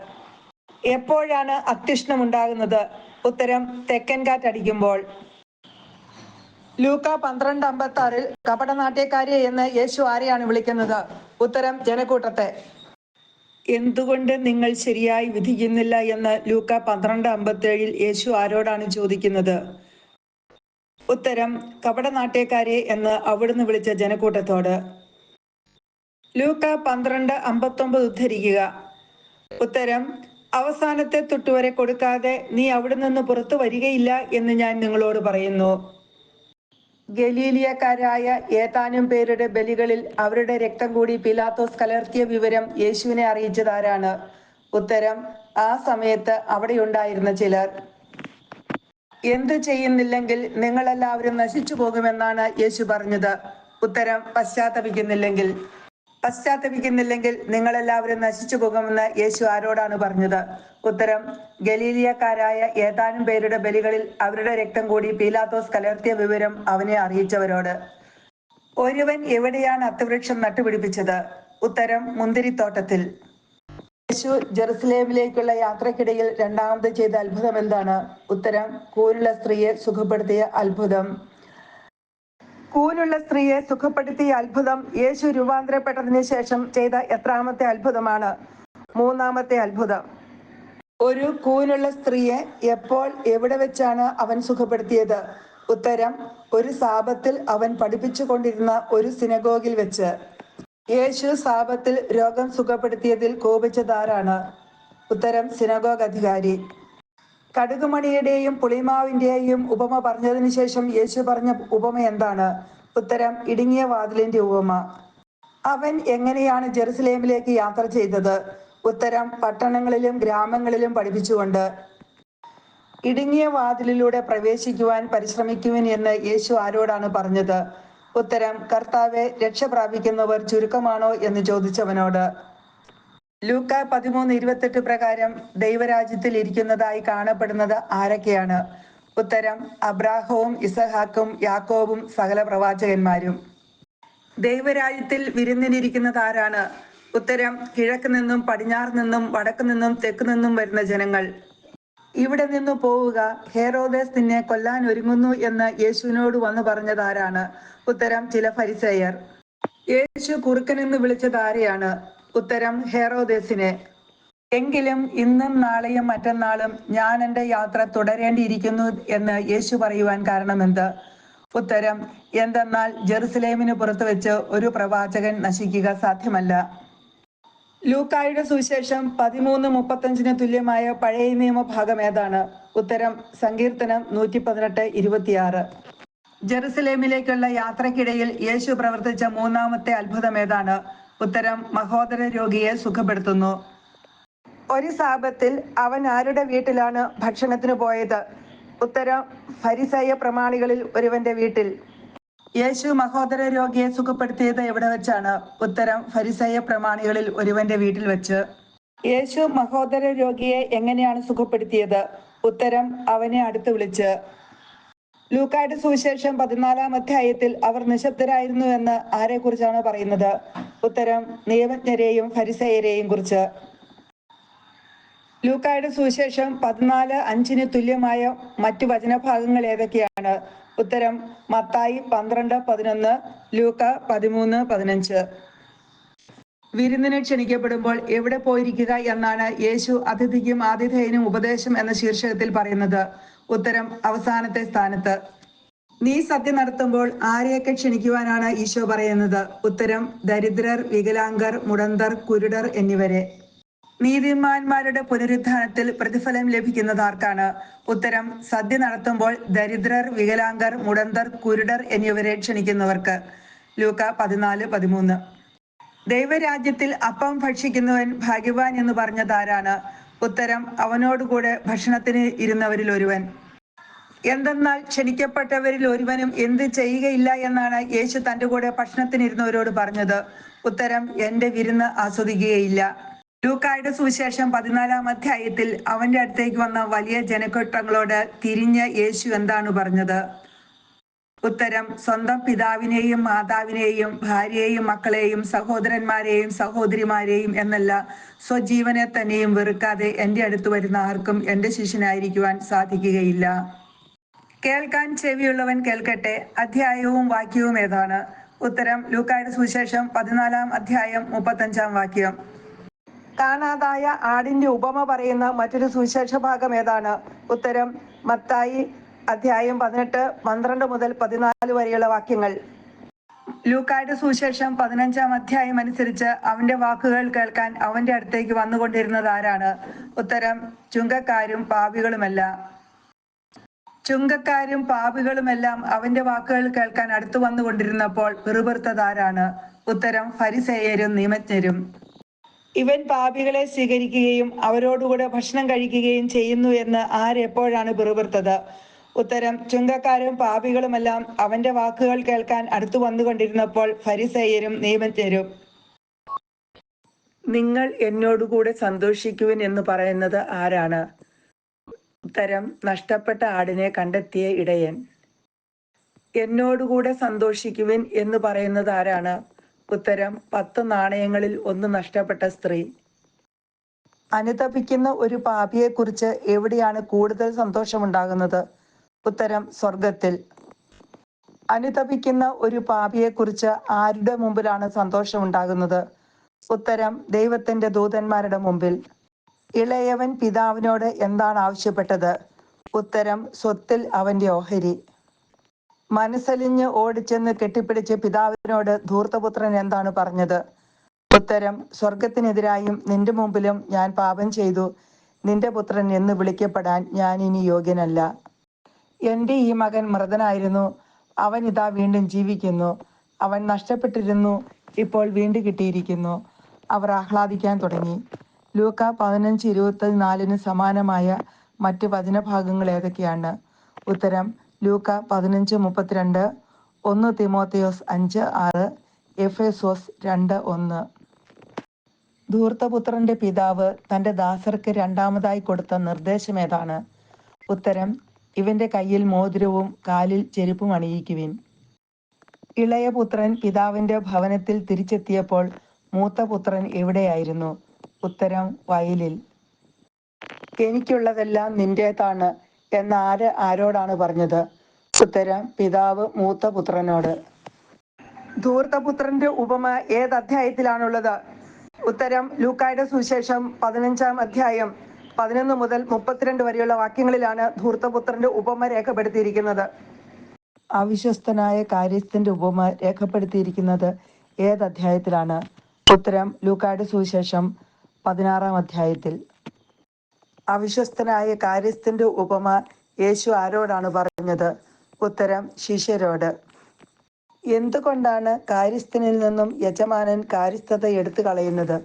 എപ്പോഴാണ് അത്യുഷ്ണമുണ്ടാകുന്നത്? ഉത്തരം തെക്കൻ കാറ്റടിക്കുമ്പോൾ. ലൂക്ക പന്ത്രണ്ട് അമ്പത്തി ആറിൽ കപടനാട്യക്കാരി എന്ന് യേശു ആരെയാണ് വിളിക്കുന്നത്? ഉത്തരം ജനക്കൂട്ടത്തെ. എന്തുകൊണ്ട് നിങ്ങൾ ശരിയായി വിധിക്കുന്നില്ല എന്ന് ലൂക്ക പന്ത്രണ്ട് അമ്പത്തി ഏഴിൽ യേശു ആരോടാണ് ചോദിക്കുന്നത്? ഉത്തരം കപടനാട്യക്കാരെ എന്ന് അവിടുന്ന് വിളിച്ച ജനക്കൂട്ടത്തോട്. ലൂക്ക പന്ത്രണ്ട് അമ്പത്തൊമ്പത് ഉദ്ധരിക്കുക. ഉത്തരം അവസാനത്തെ തൊട്ടുവരെ കൊടുക്കാതെ നീ അവിടെ നിന്ന് പുറത്തു വരികയില്ല എന്ന് ഞാൻ നിങ്ങളോട് പറയുന്നു. ഗലീലിയക്കാരായ ഏതാനും പേരുടെ ബലികളിൽ അവരുടെ രക്തം കൂടി പിലാത്തോസ് കലർത്തിയ വിവരം യേശുവിനെ അറിയിച്ചതാരാണ്. ഉത്തരം ആ സമയത്ത് അവിടെയുണ്ടായിരുന്ന ചിലർ. എന്ത് ചെയ്യുന്നില്ലെങ്കിൽ നിങ്ങളെല്ലാവരും നശിച്ചു പോകുമെന്നാണ് യേശു പറഞ്ഞത്. ഉത്തരം പശ്ചാത്തപിക്കുന്നില്ലെങ്കിൽ. പശ്ചാത്തപിക്കുന്നില്ലെങ്കിൽ നിങ്ങളെല്ലാവരും നശിച്ചു പോകുമെന്ന് യേശു ആരോടാണ് പറഞ്ഞത്? ഉത്തരം ഗലീലിയക്കാരായ ഏതാനും പേരുടെ ബലികളിൽ അവരുടെ രക്തം കൂടി പീലാത്തോസ് കലർത്തിയ വിവരം അവനെ അറിയിച്ചവരോട്. ഒരുവൻ എവിടെയാണ് അത്തവൃക്ഷം നട്ടുപിടിപ്പിച്ചത്? ഉത്തരം മുന്തിരിത്തോട്ടത്തിൽ. യേശു ജെറുസലേമിലേക്കുള്ള യാത്രക്കിടയിൽ രണ്ടാമത് ചെയ്ത അത്ഭുതം എന്താണ് ഉത്തരം കൂരുള്ള സ്ത്രീയെ സുഖപ്പെടുത്തിയ അത്ഭുതം. കൂനുള്ള സ്ത്രീയെ സുഖപ്പെടുത്തിയ അത്ഭുതം യേശു രൂപാന്തരപ്പെട്ടതിന് ശേഷം ചെയ്ത എത്രാമത്തെ അത്ഭുതമാണ്. മൂന്നാമത്തെ അത്ഭുതം. ഒരു കൂനുള്ള സ്ത്രീയെ എപ്പോൾ എവിടെ വെച്ചാണ് അവൻ സുഖപ്പെടുത്തിയത്? ഉത്തരം ഒരു സാപത്തിൽ അവൻ പഠിപ്പിച്ചു കൊണ്ടിരുന്ന ഒരു സിനഗോഗിൽ വെച്ച്. യേശു സാപത്തിൽ രോഗം സുഖപ്പെടുത്തിയതിൽ കോപിച്ചതാരാണ്? ഉത്തരം സിനഗോഗ് അധികാരി. കടുകുമണിയുടെയും പുളിമാവിന്റെയും ഉപമ പറഞ്ഞതിന് ശേഷം യേശു പറഞ്ഞ ഉപമ എന്താണ്? ഉത്തരം ഇടുങ്ങിയ വാതിലിന്റെ ഉപമ. അവൻ എങ്ങനെയാണ് ജെറുസലേമിലേക്ക് യാത്ര ചെയ്തത്? ഉത്തരം പട്ടണങ്ങളിലും ഗ്രാമങ്ങളിലും പഠിപ്പിച്ചുകൊണ്ട്. ഇടുങ്ങിയ വാതിലിലൂടെ പ്രവേശിക്കുവാൻ പരിശ്രമിക്കുവിൻ എന്ന് യേശു ആരോടാണ് പറഞ്ഞത്? ഉത്തരം കർത്താവെ രക്ഷ പ്രാപിക്കുന്നവർ ചുരുക്കമാണോ? എന്ന് ചോദിച്ചവനോട്. ലൂക്ക പതിമൂന്ന് ഇരുപത്തെട്ട് പ്രകാരം ദൈവരാജ്യത്തിൽ ഇരിക്കുന്നതായി കാണപ്പെടുന്നത് ആരൊക്കെയാണ്? ഉത്തരം അബ്രാഹവും ഇസഹാക്കും യാക്കോബും സകല പ്രവാചകന്മാരും. ദൈവരാജ്യത്തിൽ വിരുന്നിനിരിക്കുന്നത് ആരാണ്? ഉത്തരം കിഴക്ക് നിന്നും പടിഞ്ഞാറ് നിന്നും വടക്ക് നിന്നും തെക്ക് നിന്നും വരുന്ന ജനങ്ങൾ. ഇവിടെ നിന്ന് പോവുക ഹേറോദേസ് നിന്നെ കൊല്ലാൻ ഒരുങ്ങുന്നു എന്ന് യേശുവിനോട് വന്നു പറഞ്ഞത് ഉത്തരം ചില ഫരിസേയർ. യേശു കുറുക്കനെന്ന് വിളിച്ചത് ആരെയാണ്? ഉത്തരം ഹെറോദസിന്. എങ്കിലും ഇന്നും നാളെയും മറ്റന്നാളും ഞാൻ എന്റെ യാത്ര തുടരേണ്ടിയിരിക്കുന്നു എന്ന് യേശു പറയുവാൻ കാരണമെന്ത്? ഉത്തരം എന്തെന്നാൽ ജെറുസലേമിന് പുറത്തു വെച്ച് ഒരു പ്രവാചകൻ നശിക്കുക സാധ്യമല്ല. ലൂക്കായുടെ സുവിശേഷം പതിമൂന്ന് മുപ്പത്തഞ്ചിന് തുല്യമായ പഴയ നിയമ ഭാഗം ഏതാണ്? ഉത്തരം സങ്കീർത്തനം നൂറ്റി പതിനെട്ട് ഇരുപത്തിയാറ്. ജെറുസലേമിലേക്കുള്ള യാത്രക്കിടയിൽ യേശു പ്രവർത്തിച്ച മൂന്നാമത്തെ അത്ഭുതം ഏതാണ്? ഉത്തരം മഹോദര രോഗിയെ സുഖപ്പെടുത്തുന്നു. ഒരു സാപത്തിൽ അവൻ ആരുടെ വീട്ടിലാണ് ഭക്ഷണത്തിന് പോയത്? ഉത്തരം ഫരിസയ പ്രമാണികളിൽ ഒരുവന്റെ വീട്ടിൽ. യേശു മഹോദര രോഗിയെ സുഖപ്പെടുത്തിയത് എവിടെ വെച്ചാണ്? ഉത്തരം ഫരിസയ പ്രമാണികളിൽ ഒരുവന്റെ വീട്ടിൽ വെച്ച്. യേശു മഹോദര രോഗിയെ എങ്ങനെയാണ് സുഖപ്പെടുത്തിയത്? ഉത്തരം അവനെ അടുത്ത് വിളിച്ച്. ലൂക്കായുടെ സുവിശേഷം പതിനാലാം അധ്യായത്തിൽ അവർ നിശബ്ദരായിരുന്നു എന്ന് ആരെക്കുറിച്ചാണ് പറയുന്നത്? ഉത്തരം നിയമജ്ഞരെയും ഫരിസയരെയും കുറിച്ച്. ലൂക്കായുടെ സുവിശേഷം പതിനാല് അഞ്ചിന് തുല്യമായ മറ്റു വചനഭാഗങ്ങൾ ഏതൊക്കെയാണ്? ഉത്തരം മത്തായി പന്ത്രണ്ട് പതിനൊന്ന് ലൂക്ക പതിമൂന്ന് പതിനഞ്ച്. വിരുന്നിനെ ക്ഷണിക്കപ്പെടുമ്പോൾ എവിടെ പോയിരിക്കുക എന്നാണ് യേശു അതിഥിക്കും ആതിഥേയനും ഉപദേശം എന്ന ശീർഷകത്തിൽ പറയുന്നത്. ഉത്തരം അവസാനത്തെ സ്ഥാനത്ത്. നീ സത്യം നടത്തുമ്പോൾ ആരെയൊക്കെ ക്ഷണിക്കുവാനാണ് ഈശോ പറയുന്നത്? ഉത്തരം ദരിദ്രർ വികലാംഗർ മുടന്തർ കുരുടർ എന്നിവരെ. നീതിമാന്മാരുടെ പുനരുദ്ധാനത്തിൽ പ്രതിഫലം ലഭിക്കുന്നത് ആർക്കാണ്? ഉത്തരം സദ്യ നടത്തുമ്പോൾ ദരിദ്രർ വികലാംഗർ മുടന്തർ കുരുടർ എന്നിവരെ ക്ഷണിക്കുന്നവർക്ക്. ലൂക്ക പതിനാല് പതിമൂന്ന്. ദൈവരാജ്യത്തിൽ അപ്പം ഭക്ഷിക്കുന്നവൻ ഭാഗ്യവാൻ എന്ന് പറഞ്ഞതാരാണ് ഉത്തരം അവനോടുകൂടെ ഭക്ഷണത്തിന് ഇരുന്നവരിൽ ഒരുവൻ. എന്തെന്നാൽ ക്ഷണിക്കപ്പെട്ടവരിൽ ഒരുവനും എന്ത് ചെയ്യുകയില്ല എന്നാണ് യേശു തന്റെ കൂടെ ഭക്ഷണത്തിനിരുന്നവരോട് പറഞ്ഞത്. ഉത്തരം എന്റെ വിരുന്ന് ആസ്വദിക്കുകയില്ല. ലൂക്കായുടെ സുവിശേഷം പതിനാലാം അധ്യായത്തിൽ അവന്റെ അടുത്തേക്ക് വന്ന വലിയ ജനക്കൂട്ടങ്ങളോട് തിരിഞ്ഞ് യേശു എന്താണ് പറഞ്ഞത്? ഉത്തരം സ്വന്തം പിതാവിനെയും മാതാവിനെയും ഭാര്യയെയും മക്കളെയും സഹോദരന്മാരെയും സഹോദരിമാരെയും എന്നല്ല സ്വജീവനെ തന്നെയും വെറുക്കാതെ എന്റെ അടുത്ത് വരുന്ന ആർക്കും എന്റെ ശിഷ്യനായിരിക്കുവാൻ സാധിക്കുകയില്ല. കേൾക്കാൻ ചെവിയുള്ളവൻ കേൾക്കട്ടെ. അധ്യായവും വാക്യവും ഏതാണ്? ഉത്തരം ലൂക്കായുടെ സുവിശേഷം പതിനാലാം അധ്യായം മുപ്പത്തഞ്ചാം വാക്യം. കാണാതായ ആടിന്റെ ഉപമ പറയുന്ന മറ്റൊരു സുവിശേഷ ഭാഗം ഏതാണ്? ഉത്തരം മത്തായി അധ്യായം പതിനെട്ട് പന്ത്രണ്ട് മുതൽ പതിനാല് വരെയുള്ള വാക്യങ്ങൾ. ലൂക്കായുടെ സുവിശേഷം പതിനഞ്ചാം അധ്യായം അനുസരിച്ച് അവന്റെ വാക്കുകൾ കേൾക്കാൻ അവന്റെ അടുത്തേക്ക് വന്നുകൊണ്ടിരുന്നത് ആരാണ്? ഉത്തരം ചുങ്കക്കാരും പാപികളുമല്ല. ചുങ്കക്കാരും പാപികളുമെല്ലാം അവന്റെ വാക്കുകൾ കേൾക്കാൻ അടുത്തു വന്നുകൊണ്ടിരുന്നപ്പോൾ പിറുപിറുത്തതാരാണ് ഉത്തരം ഫരിസേയരും നിയമജ്ഞരും ഇവൻ പാപികളെ സ്വീകരിക്കുകയും അവരോടുകൂടെ ഭക്ഷണം കഴിക്കുകയും ചെയ്യുന്നു എന്ന് ആരെപ്പോഴാണ് പിറുപിറുത്തത് ഉത്തരം ചുങ്കക്കാരും പാപികളുമെല്ലാം അവന്റെ വാക്കുകൾ കേൾക്കാൻ അടുത്തു വന്നുകൊണ്ടിരുന്നപ്പോൾ ഫരിസേയരും നിയമജ്ഞരും നിങ്ങൾ എന്നോടുകൂടെ സന്തോഷിക്കുവിൻ എന്ന് പറയുന്നത് ആരാണ്? ഉത്തരം നഷ്ടപ്പെട്ട ആടിനെ കണ്ടെത്തിയ ഇടയൻ. എന്നോടുകൂടെ സന്തോഷിക്കുവിൻ എന്ന് പറയുന്നത് ആരാണ്? ഉത്തരം പത്ത് നാണയങ്ങളിൽ ഒന്ന് നഷ്ടപ്പെട്ട സ്ത്രീ. അനുതപിക്കുന്ന ഒരു പാപിയെക്കുറിച്ച് എവിടെയാണ് കൂടുതൽ സന്തോഷമുണ്ടാകുന്നത്? ഉത്തരം സ്വർഗത്തിൽ അനുതപിക്കുന്ന ഒരു പാപിയെക്കുറിച്ച് ആരുടെ മുമ്പിലാണ് സന്തോഷമുണ്ടാകുന്നത്? ഉത്തരം ദൈവത്തിന്റെ ദൂതന്മാരുടെ മുമ്പിൽ. ഇളയവൻ പിതാവിനോട് എന്താണ് ആവശ്യപ്പെട്ടത്? ഉത്തരം സ്വത്തിൽ അവന്റെ ഓഹരി. മനസ്സലിഞ്ഞ് ഓടിച്ചെന്ന് കെട്ടിപ്പിടിച്ച് പിതാവിനോട് ധൂർത്തപുത്രൻ എന്താണ് പറഞ്ഞത്? ഉത്തരം സ്വർഗത്തിനെതിരായും നിന്റെ മുമ്പിലും ഞാൻ പാപം ചെയ്തു. നിന്റെ പുത്രൻ എന്ന് വിളിക്കപ്പെടാൻ ഞാൻ ഇനി യോഗ്യനല്ല. എന്റെ ഈ മകൻ മൃതനായിരുന്നു. അവൻ ഇതാ വീണ്ടും ജീവിക്കുന്നു. അവൻ നഷ്ടപ്പെട്ടിരുന്നു. ഇപ്പോൾ വീണ്ടും കിട്ടിയിരിക്കുന്നു. അവർ ആഹ്ലാദിക്കാൻ തുടങ്ങി. ലൂക്ക പതിനഞ്ച് ഇരുപത്തിനാലിന് സമാനമായ മറ്റ് വചനഭാഗങ്ങൾ ഏതൊക്കെയാണ്? ഉത്തരം ലൂക്ക പതിനഞ്ച് മുപ്പത്തിരണ്ട് ഒന്ന് തിമോത്തിയോസ് അഞ്ച് ആറ് എഫേസോസ് രണ്ട് ഒന്ന്. ധൂർത്തപുത്രന്റെ പിതാവ് തന്റെ ദാസർക്ക് രണ്ടാമതായി കൊടുത്ത നിർദ്ദേശം ഏതാണ്? ഉത്തരം ഇവന്റെ കയ്യിൽ മോതിരവും കാലിൽ ചെരുപ്പും അണിയിക്കുവിൻ. ഇളയ പുത്രൻ പിതാവിന്റെ ഭവനത്തിൽ തിരിച്ചെത്തിയപ്പോൾ മൂത്തപുത്രൻ എവിടെയായിരുന്നു? ഉത്തരം വയലിൽ. എനിക്കുള്ളതെല്ലാം നിന്റേതാണ് എന്ന് ആര് ആരോടാണ് പറഞ്ഞത്? ഉത്തരം പിതാവ് മൂത്ത പുത്രനോട്. ധൂർത്തപുത്രന്റെ ഉപമ ഏത് അധ്യായത്തിലാണുള്ളത്? ഉത്തരം ലൂക്കായുടെ സുവിശേഷം പതിനഞ്ചാം അധ്യായം പതിനൊന്ന് മുതൽ മുപ്പത്തിരണ്ട് വരെയുള്ള വാക്യങ്ങളിലാണ് ധൂർത്തപുത്രന്റെ ഉപമ രേഖപ്പെടുത്തിയിരിക്കുന്നത്. അവിശ്വസ്തനായ കാര്യസ്ഥന്റെ ഉപമ രേഖപ്പെടുത്തിയിരിക്കുന്നത് ഏത് അധ്യായത്തിലാണ്? ഉത്തരം ലൂക്കായുടെ സുവിശേഷം പതിനാറാം അധ്യായത്തിൽ. അവിശ്വസ്തനായ കാര്യസ്ഥന്റെ ഉപമ യേശു ആരോടാണ് പറഞ്ഞത്? ഉത്തരം ശിഷ്യരോട്. എന്തുകൊണ്ടാണ് കാര്യസ്ഥനിൽ നിന്നും യജമാനൻ കാര്യസ്ഥത എടുത്തു കളയുന്നത്?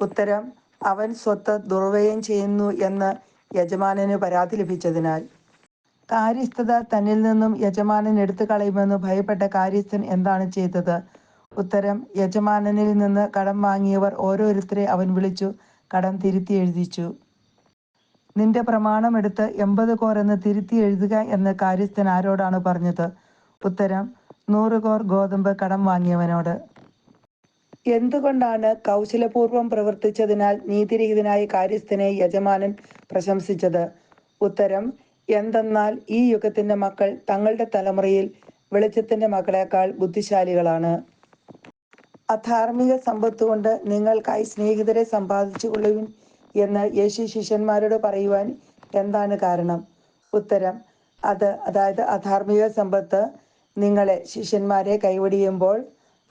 ഉത്തരം അവൻ സ്വത്ത് ദുർവ്യയം ചെയ്യുന്നു എന്ന് യജമാനന് പരാതി ലഭിച്ചതിനാൽ. കാര്യസ്ഥത തന്നിൽ നിന്നും യജമാനൻ എടുത്തു കളയുമെന്ന് ഭയപ്പെട്ട കാര്യസ്ഥൻ എന്താണ് ചെയ്തത്? ഉത്തരം യജമാനനിൽ നിന്ന് കടം വാങ്ങിയവർ ഓരോരുത്തരെ അവൻ വിളിച്ചു കടം തിരുത്തി എഴുതിച്ചു. നിന്റെ പ്രമാണം എടുത്ത് എൺപത് കോർ എന്ന് തിരുത്തി എഴുതുക എന്ന് കാര്യസ്ഥൻ ആരോടാണ് പറഞ്ഞത്? ഉത്തരം നൂറ് കോർ ഗോതമ്പ് കടം വാങ്ങിയവനോട്. എന്തുകൊണ്ടാണ് കൗശലപൂർവം പ്രവർത്തിച്ചതിനാൽ നീതിരഹിതനായ കാര്യസ്ഥനെ യജമാനൻ പ്രശംസിച്ചത്? ഉത്തരം എന്തെന്നാൽ ഈ യുഗത്തിന്റെ മക്കൾ തങ്ങളുടെ തലമുറയിൽ വെളിച്ചത്തിന്റെ മക്കളെക്കാൾ ബുദ്ധിശാലികളാണ്. അധാർമിക സമ്പത്ത് കൊണ്ട് നിങ്ങൾക്കായി സ്നേഹിതരെ സമ്പാദിച്ചു കൊള്ളുവിൻ എന്ന് യേശു ശിഷ്യന്മാരോട് പറയുവാൻ എന്താണ് കാരണം? ഉത്തരം അത് അതായത് അധാർമിക സമ്പത്ത് നിങ്ങളെ ശിഷ്യന്മാരെ കൈവടിയുമ്പോൾ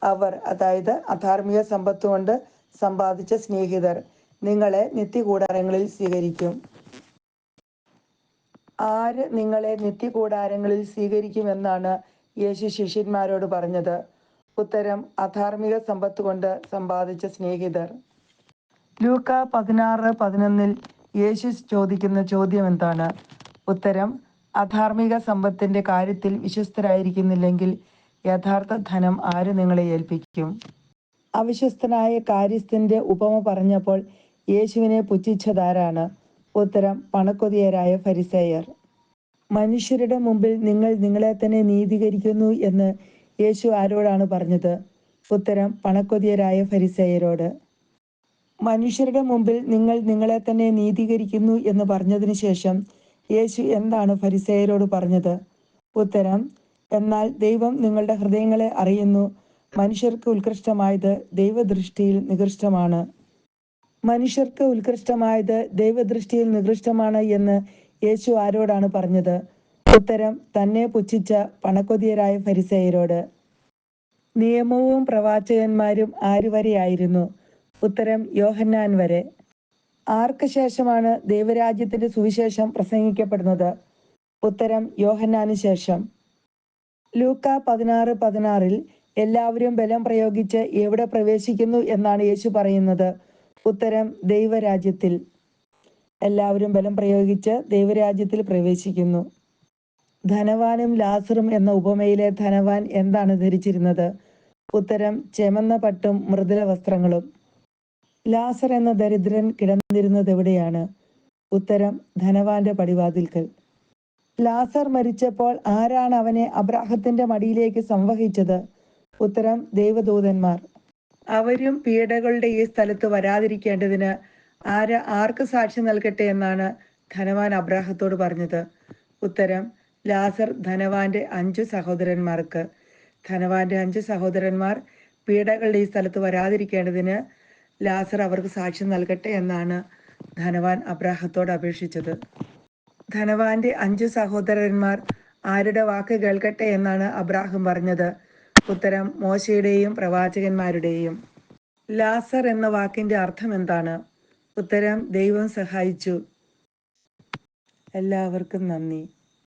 അവർ അതായത് അധാർമിക സമ്പത്ത് കൊണ്ട് സമ്പാദിച്ച സ്നേഹിതർ നിങ്ങളെ നിത്യകൂടാരങ്ങളിൽ സ്വീകരിക്കും. ആര് നിങ്ങളെ നിത്യകൂടാരങ്ങളിൽ സ്വീകരിക്കുമെന്നാണ് യേശു ശിഷ്യന്മാരോട് പറഞ്ഞത്. ഉത്തരം അധാർമിക സമ്പത്ത് കൊണ്ട് സമ്പാദിച്ച സ്നേഹിതർ. ലൂക്ക പതിനാറ് പതിനൊന്നിൽ യേശു ചോദിക്കുന്ന ചോദ്യം എന്താണ്? ഉത്തരം അധാർമിക സമ്പത്തിന്റെ കാര്യത്തിൽ വിശ്വസ്തരായിരിക്കുന്നില്ലെങ്കിൽ യഥാർത്ഥ ധനം ആര് നിങ്ങളെ ഏൽപ്പിക്കും? അവിശ്വസ്തനായ കാര്യസ്ഥന്റെ ഉപമ പറഞ്ഞപ്പോൾ യേശുവിനെ പുച്ഛിച്ചതാരാണ്? ഉത്തരം പണക്കൊതിയരായ ഫരിസേയർ. മനുഷ്യരുടെ മുമ്പിൽ നിങ്ങൾ നിങ്ങളെ തന്നെ നീതീകരിക്കുന്നു എന്ന് യേശു ആരോടാണ് പറഞ്ഞത്? ഉത്തരം പണക്കൊതിയരായ ഫരിസേയരോട്. മനുഷ്യരുടെ മുമ്പിൽ നിങ്ങൾ നിങ്ങളെ തന്നെ നീതീകരിക്കുന്നു എന്ന് പറഞ്ഞതിന് ശേഷം യേശു എന്താണ് ഫരിസേയരോട് പറഞ്ഞത്? ഉത്തരം എന്നാൽ ദൈവം നിങ്ങളുടെ ഹൃദയങ്ങളെ അറിയുന്നു. മനുഷ്യർക്ക് ഉത്കൃഷ്ടമായത് ദൈവദൃഷ്ടിയിൽ നികൃഷ്ടമാണ്. മനുഷ്യർക്ക് ഉത്കൃഷ്ടമായത് ദൈവദൃഷ്ടിയിൽ നികൃഷ്ടമാണ് എന്ന് യേശു ആരോടാണ് പറഞ്ഞത്? ഉത്തരം തന്നെ പുച്ഛിച്ച പണക്കൊതിയരായ ഫരിസേയരോട്. നിയമവും പ്രവാചകന്മാരും ആര് വരെയായിരുന്നു ഉത്തരം യോഹന്നാൻ വരെ. ആർക്ക് ശേഷമാണ് ദൈവരാജ്യത്തിന്റെ സുവിശേഷം പ്രസംഗിക്കപ്പെടുന്നത്? ഉത്തരം യോഹന്നാന് ശേഷം. ലൂക്ക പതിനാറ് പതിനാറിൽ എല്ലാവരും ബലം പ്രയോഗിച്ച് എവിടെ പ്രവേശിക്കുന്നു എന്നാണ് യേശു പറയുന്നത്? ഉത്തരം ദൈവരാജ്യത്തിൽ. എല്ലാവരും ബലം പ്രയോഗിച്ച് ദൈവരാജ്യത്തിൽ പ്രവേശിക്കുന്നു. ധനവാനും ലാസറും എന്ന ഉപമയിലെ ധനവാൻ എന്താണ് ധരിച്ചിരുന്നത്? ഉത്തരം ചെമന്ന പട്ടും മൃദുല വസ്ത്രങ്ങളും. ലാസർ എന്ന ദരിദ്രൻ കിടന്നിരുന്നത് എവിടെയാണ്? ഉത്തരം ധനവാന്റെ പടിവാതിൽക്കൽ. ലാസർ മരിച്ചപ്പോൾ ആരാണ് അവനെ അബ്രാഹത്തിന്റെ മടിയിലേക്ക് സംവഹിച്ചത്? ഉത്തരം ദൈവദൂതന്മാർ. അവരും പീഡകളുടെ ഈ സ്ഥലത്ത് വരാതിരിക്കേണ്ടതിന് ആര് ആർക്ക് സാക്ഷി നൽകട്ടെ എന്നാണ് ധനവാൻ അബ്രാഹത്തോട് പറഞ്ഞത്? ഉത്തരം ലാസർ ധനവാന്റെ അഞ്ചു സഹോദരന്മാർക്ക്. ധനവാന്റെ അഞ്ചു സഹോദരന്മാർ പീഡകളുടെ ഈ സ്ഥലത്ത് വരാതിരിക്കേണ്ടതിന് ലാസർ അവർക്ക് സാക്ഷ്യം നൽകട്ടെ എന്നാണ് ധനവാൻ അബ്രാഹത്തോട് അപേക്ഷിച്ചത്. ധനവാന്റെ അഞ്ചു സഹോദരന്മാർ ആരുടെ വാക്ക് കേൾക്കട്ടെ എന്നാണ് അബ്രാഹം പറഞ്ഞത്. ഉത്തരം മോശയുടെയും പ്രവാചകന്മാരുടെയും. ലാസർ എന്ന വാക്കിന്റെ അർത്ഥം എന്താണ്? ഉത്തരം ദൈവം സഹായിച്ചു. എല്ലാവർക്കും നന്ദി.